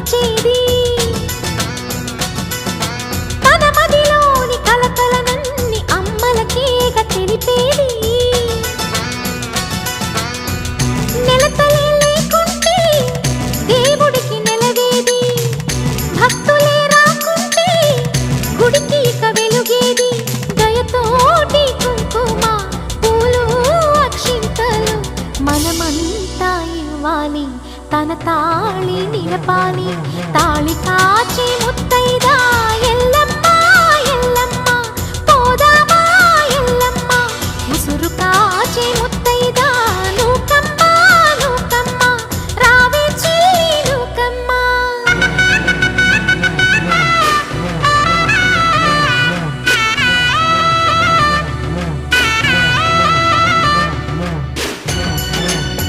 ప్రతి తన మదిలోని కలకలనన్ని అమ్మలకేగ తెలిపేది. నెలతలే లేకుంటే దేవుడికి నెలవేది. భక్తులే రాకుంటే గుడికి ఇక వెలుగేది. దయతోటి కుంకుమ పూలు అక్షింతలు మనమంతా ఇవ్వాలి. தன தாளி நிலப்பாலி தாளி காட்சி முத்து